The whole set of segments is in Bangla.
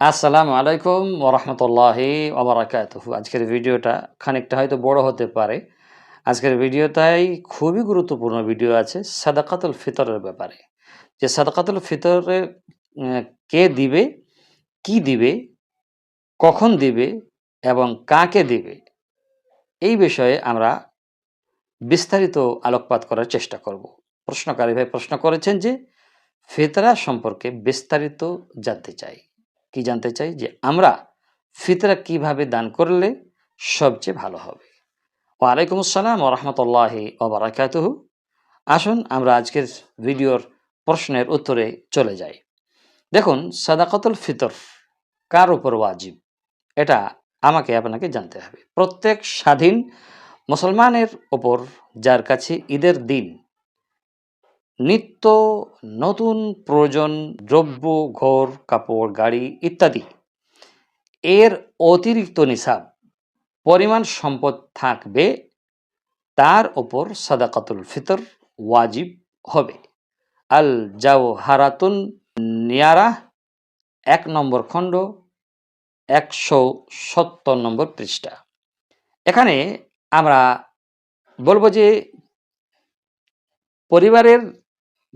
আসসালামু আলাইকুম ওরহমতুল্লাহি ওবরাকাত আজকের ভিডিওটা খানিকটা হয়তো বড় হতে পারে। আজকের ভিডিওটাই খুবই গুরুত্বপূর্ণ ভিডিও আছে সাদাকাতুল ফিতরের ব্যাপারে। যে সাদাকাতুল ফিতরে কে দিবে, কি দিবে, কখন দিবে এবং কাকে দিবে, এই বিষয়ে আমরা বিস্তারিত আলোকপাত করার চেষ্টা করব। প্রশ্নকারী ভাই প্রশ্ন করেছেন যে ফিতরা সম্পর্কে বিস্তারিত জানতে চাই। কি জানতে চাই? যে আমরা ফিতরা কীভাবে দান করলে সবচেয়ে ভালো হবে? ওয়ালাইকুম আসসালাম ওরহমতুল্লাহি ওবরাকাতুহু। আসুন, আমরা আজকের ভিডিওর প্রশ্নের উত্তরে চলে যাই। দেখুন, সাদাকাতুল ফিতর কার উপর ওয়াজিব? এটা আমাকে, আপনাকে জানতে হবে। প্রত্যেক স্বাধীন মুসলমানের ওপর যার কাছে ঈদের দিন নিত্য নতুন প্রয়োজন, দ্রব্য, ঘর, কাপড়, গাড়ি ইত্যাদি। এর অতিরিক্ত নিসাব, পরিমাণ সম্পদ থাকবে, তার ওপর সাদাকাতুল ফিতর ওয়াজিব হবে। আল জাও হারাতুন নিয়ারা, এক নম্বর খণ্ড, একশো সত্তর নম্বর পৃষ্ঠা। এখানে আমরা বলব যে, পরিবারের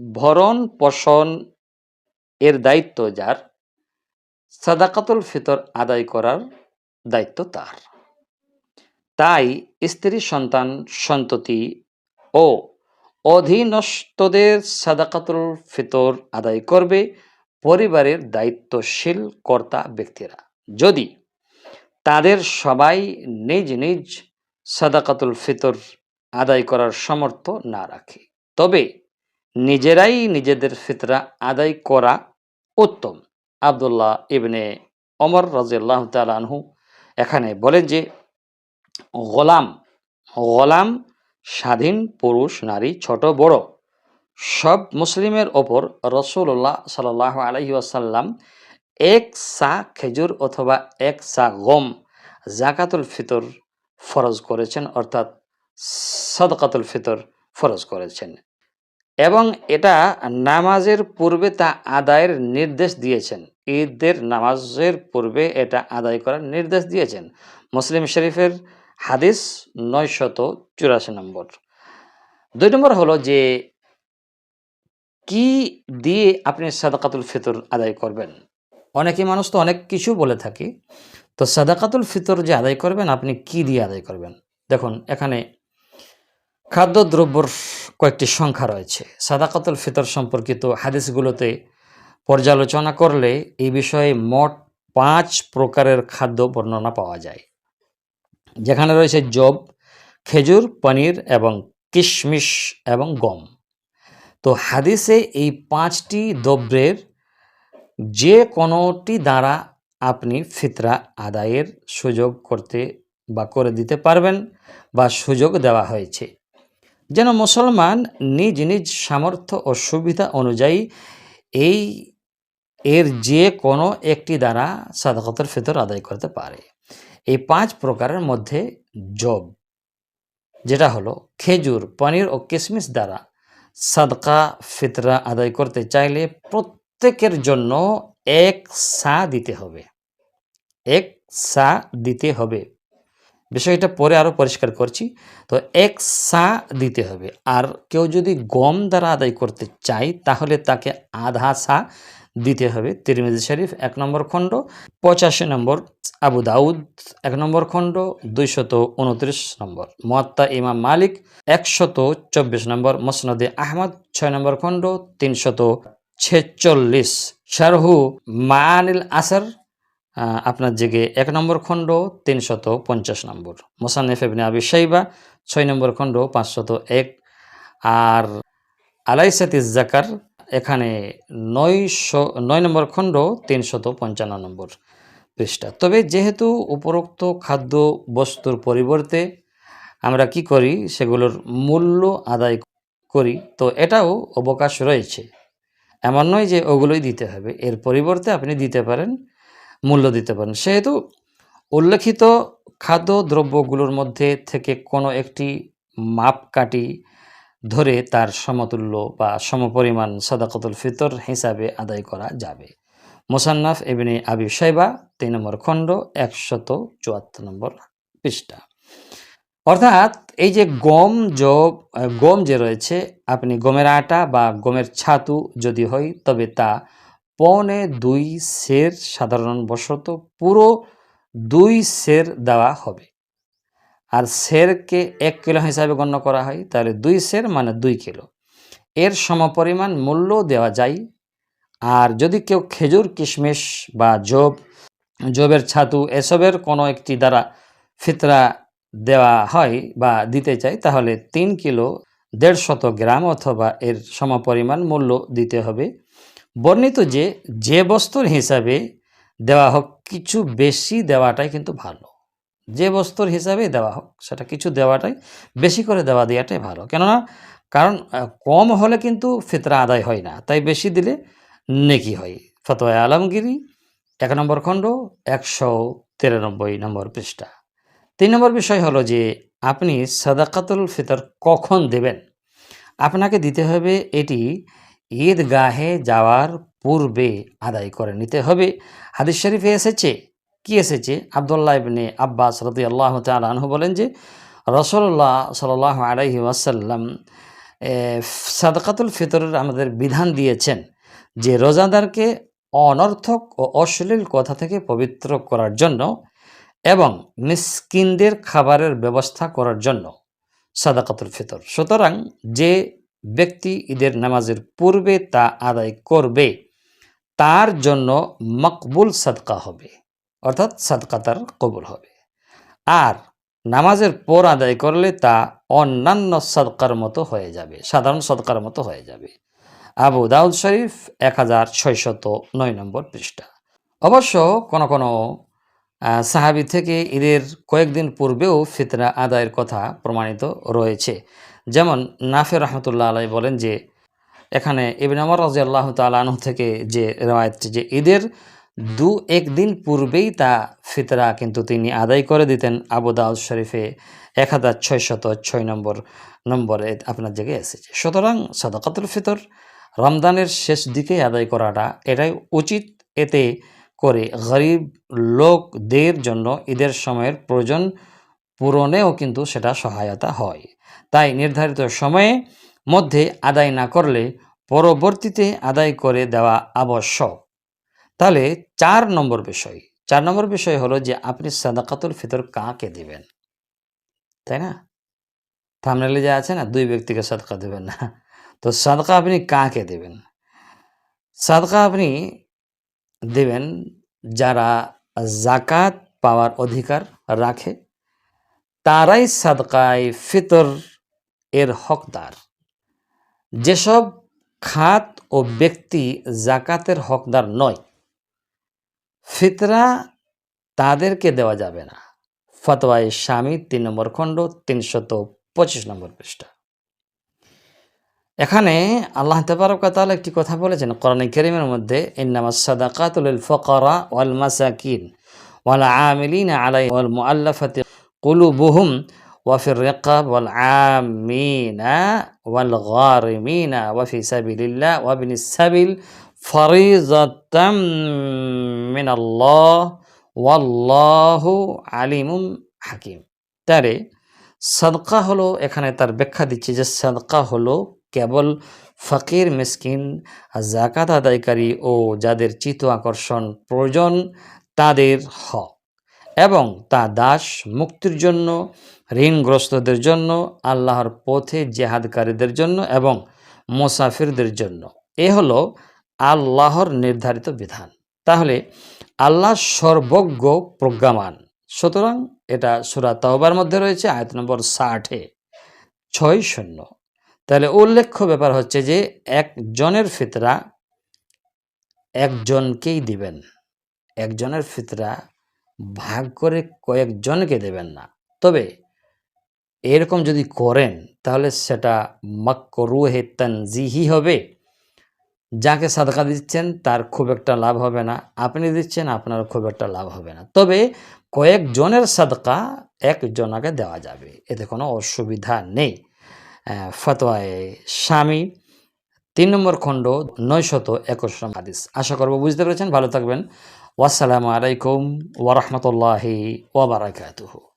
ভরণ পোষণ এর দায়িত্ব যার, সাদাকাতুল ফিতর আদায় করার দায়িত্ব তার। তাই স্ত্রী সন্তান সন্ততি ও অধীনস্থদের সাদাকাতুল ফিতর আদায় করবে পরিবারের দায়িত্বশীল কর্তা ব্যক্তিরা। যদি তাদের সবাই নিজ নিজ সাদাকাতুল ফিতর আদায় করার সামর্থ্য না রাখে, তবে নিজেরাই নিজেদের ফিতরা আদায় করা উত্তম। আবদুল্লাহ ইবনে অমর রাজিয়াল্লাহ তালানহু এখানে বলেন যে, গোলাম গোলাম স্বাধীন পুরুষ, নারী, ছোট, বড়, সব মুসলিমের ওপর রসুল্লাহ সাল আলহি আসাল্লাম এক সা খেজুর অথবা এক সা গম জাকাতুল ফিতর ফরজ করেছেন, অর্থাৎ সদকাতুল ফিতর ফরজ করেছেন। এবং এটা নামাজের পূর্বে তা আদায়ের নির্দেশ দিয়েছেন। ঈদের নামাজের পূর্বে এটা আদায় করার নির্দেশ দিয়েছেন। মুসলিম শরীফের হাদিস নয়শত চুরাশি নম্বর। দুই নম্বর হলো যে, কি দিয়ে আপনি সাদাকাতুল ফিতর আদায় করবেন? অনেকে মানুষ তো অনেক কিছু বলে থাকি। তো সাদাকাতুল ফিতর যে আদায় করবেন, আপনি কি দিয়ে আদায় করবেন? দেখুন, এখানে খাদ্যদ্রব্যর কয়েকটি সংখ্যা রয়েছে। সাদাকাতুল ফিতর সম্পর্কিত হাদিসগুলোতে পর্যালোচনা করলে এই বিষয়ে মোট পাঁচ প্রকারের খাদ্য বর্ণনা পাওয়া যায়। যেখানে রয়েছে জব, খেজুর, পনির এবং কিশমিশ এবং গম। তো হাদিসে এই পাঁচটি দ্রব্যের যে কোনোটি দ্বারা আপনি ফিতরা আদায়ের সুযোগ করতে বা করে দিতে পারবেন বা সুযোগ দেওয়া হয়েছে। যেন মুসলমান নিজ নিজ সামর্থ্য ও সুবিধা অনুযায়ী এই এর যে কোনো একটি দ্বারা সাদাকতের ফিতর আদায় করতে পারে। এই পাঁচ প্রকারের মধ্যে জব যেটা হলো খেজুর, পনির ও কিশমিশ দ্বারা সাদকা ফিতরা আদায় করতে চাইলে প্রত্যেকের জন্য এক সা দিতে হবে। এক সা দিতে হবে। বিষয়টা পরে আরও পরিষ্কার করছি। তো এক সা দিতে হবে। আর কেউ যদি গম দ্বারা আদায় করতে চায়, তাহলে তাকে আধা সা দিতে হবে। তিরমিজি শরীফ, এক নম্বর খণ্ড। পঁচাশি নম্বর আবু দাউদ, এক নম্বর খণ্ড। দুইশত উনত্রিশ নম্বর। মোয়াত্তা ইমাম মালিক, একশত চব্বিশ নম্বর। মসনদে আহমদ, ছয় নম্বর খণ্ড। তিনশত ছেচল্লিশ। শারহু মানিল আসার আপনার জেগে এক নম্বর খণ্ড, তিনশত পঞ্চাশ নম্বর। মোসান্নেফ এবনে আবি সাইবা ছয় নম্বর খণ্ড, পাঁচশত এক। আর আলাইসাত জাকার, এখানে নয়শো, নয় নম্বর খণ্ড, তিনশত পঞ্চান্ন নম্বর পৃষ্ঠা। তবে যেহেতু উপরোক্ত খাদ্য বস্তুর পরিবর্তে আমরা কি করি, সেগুলোর মূল্য আদায় করি, তো এটাও অবকাশ রয়েছে। এমন নয় যে ওগুলোই দিতে হবে, এর পরিবর্তে আপনি দিতে পারেন। মূল্য দিতে পারেন। সেহেতু উল্লেখিত খাদ্য দ্রব্যগুলোর মধ্যে থেকে কোনো একটি মাপকাঠি ধরে তার সমতুল্য বা সমপরিমাণ সদাকতুল ফিতর হিসাবে আদায় করা যাবে। মোসান্নাফ এবিনে আবি সাইবা তিন নম্বর খণ্ড একশত চুয়াত্তর নম্বর পৃষ্ঠা। অর্থাৎ এই যে গম আহ, গম যে রয়েছে আপনি গমের আটা বা গমের ছাতু যদি হয় তবে তা পৌনে দুই সের সাধারণ বশত পুরো দুই সের দেওয়া হবে। আর সেরকে এক কিলো হিসাবে গণ্য করা হয়, তাহলে দুই সের মানে দুই কিলো। এর সমপরিমাণ মূল্য দেওয়া যায়। আর যদি কেউ খেজুর, কিশমিশ বা জব, জবের ছাতু এসবের কোনো একটি দ্বারা ফিতরা দেওয়া হয় বা দিতে চাই তাহলে তিন কিলো দেড়শত গ্রাম অথবা এর সমপরিমাণ মূল্য দিতে হবে। বর্ণিত যে যে বস্তুর হিসাবে দেওয়া হোক, কিছু বেশি দেওয়াটাই কিন্তু ভালো। যে বস্তুর হিসাবে দেওয়া হোক, সেটা কিছু দেওয়াটাই, বেশি করে দেওয়া দেওয়াটাই ভালো। কেননা, কারণ কম হলে কিন্তু ফিতরা আদায় হয় না। তাই বেশি দিলে নেকি হয়। ফতোয়া আলমগিরি এক নম্বর খণ্ড, একশো তিরানব্বই নম্বর পৃষ্ঠা। তিন নম্বর বিষয় হলো যে, আপনি সাদাকাতুল ফিতর কখন দেবেন? আপনাকে দিতে হবে এটি ঈদগাহে যাওয়ার পূর্বে আদায় করে নিতে হবে। হাদিস শরীফে এসেছে, কি এসেছে? আবদুল্লাহ ইবনে আব্বাস রদি আল্লাহ আনহু বলেন যে রসল্লাহ সাল আলাইহি ওয়াসাল্লাম সাদকাতুল ফিতরের আমাদের বিধান দিয়েছেন যে, রোজাদারকে অনর্থক ও অশ্লীল কথা থেকে পবিত্র করার জন্য এবং মিসকিনদের খাবারের ব্যবস্থা করার জন্য সাদাকাতুল ফিতর। সুতরাং যে ব্যক্তি ঈদের নামাজের পূর্বে তা আদায় করবে। তার জন্য মকবুল সাদকা হবে, অর্থাৎ সাদকা তার কবুল হবে। আর নামাজের পর আদায় করলে তা অন্যান্য সদকার মতো হয়ে যাবে, সাধারণ সদকার মতো হয়ে যাবে। আবু দাউদ শরীফ এক হাজার ছয়শত নয় নম্বর পৃষ্ঠা। অবশ্য কোনো কোনো সাহাবি থেকে ঈদের কয়েকদিন পূর্বেও ফিতরা আদায়ের কথা প্রমাণিত রয়েছে। যেমন নাফে রহমতুল্লাহ আলাই বলেন যে, এখানে ইবিন আমর রাজি আল্লাহ তালু থেকে যে রেওয়ায়তটি যে ঈদের দু একদিন পূর্বেই তা ফিতরা কিন্তু তিনি আদায় করে দিতেন আবু দাউদ শরীফে এক হাজার ছয়শত ছয় নম্বর, নম্বরে আপনার জায়গায় এসেছে। সুতরাং সাদাকাতুল ফিতর রমদানের শেষ দিকে আদায় করাটা এটাই উচিত। এতে করে গরিব লোকদের জন্য ঈদের সময়ের প্রয়োজন পূরণেও কিন্তু সেটা সহায়তা হয়। তাই নির্ধারিত সময়ে মধ্যে আদায় না করলে পরবর্তীতে আদায় করে দেওয়া আবশ্যক। তাহলে চার নম্বর বিষয়। চার নম্বর বিষয় হলো যে আপনি সাদাকাতুল ফিতর কাকে দিবেন? তাই না? থামনেলে যা আছে না, দুই ব্যক্তিকে সাদকা দেবেন না। তো সাদকা আপনি কাকে দেবেন? সাদকা আপনি দেবেন যারা জাকাত পাওয়ার অধিকার রাখে তারাই সাদকায় ফিতর এর হকদার। যেসব খাত ও ব্যক্তি জাকাতের হকদার নয়, ফিতরা তাদেরকে দেওয়া যাবে না। ফতোয়ায় স্বামী তিন নম্বর খণ্ড, তিনশত পঁচিশ নম্বর পৃষ্ঠা। এখানে আল্লাহ তাবারকাতাল একটি কথা বলেছেন। কোরআন করিমের মধ্যে ইন্নামা সাদাকাতুল ফকরা ওয়াল মাসাকিন ওয়াল আমিলিন আলাই ওয়াল মুআল্লাফাতি কুলুবুহুম ওয়াফির রিকাব ওয়াল আমিনা ওয়াল গারিমিনা ওয়াফি সাবিলিল্লাহ ওয়াবিনিস সাবিল ফরিজাতাম মিনাল্লাহ ওয়াল্লাহু আলিমুম হাকিম তারে সাদকা হলো, এখানে তার ব্যাখ্যা দিচ্ছে যে সাদকা হলো কেবল ফকির, মিসকিন জাকাত আদায়কারী ও যাদের চিত্ত আকর্ষণ প্রয়োজন তাদের হক। এবং তা দাস মুক্তির জন্য, ঋণগ্রস্তদের জন্য, আল্লাহর পথে জেহাদকারীদের জন্য এবং মোসাফিরদের জন্য। এ হলো আল্লাহর নির্ধারিত বিধান। তাহলে, আল্লাহ সর্বজ্ঞ প্রজ্ঞামান। সুতরাং এটা সুরা তহবার মধ্যে রয়েছে, আয়ত নম্বর ষাটে। ছয় শূন্য। তাহলে উল্লেখ্য ব্যাপার হচ্ছে যে, একজনের ফিতরা একজনকেই দিবেন। একজনের ফিতরা ভাগ করে কয়েকজনকে দেবেন না। তবে এরকম যদি করেন, তাহলে সেটা মাকরুহে তানজিহি হবে। যাকে সাদকা দিচ্ছেন, তার খুব একটা লাভ হবে না। আপনি দিচ্ছেন আপনার খুব একটা লাভ হবে না। তবে কয়েকজনের সাদকা একজনাকে দেওয়া যাবে, এতে কোনো অসুবিধা নেই। ফতোয়ায় স্বামী, তিন নম্বর খণ্ড, নয়শত একুশ হাদিস। আশা করব বুঝতে পেরেছেন। ভালো থাকবেন। ওয়াসসালামু আলাইকুম ওয়ারহমতুল্লাহি ওয়াবারাকাতুহু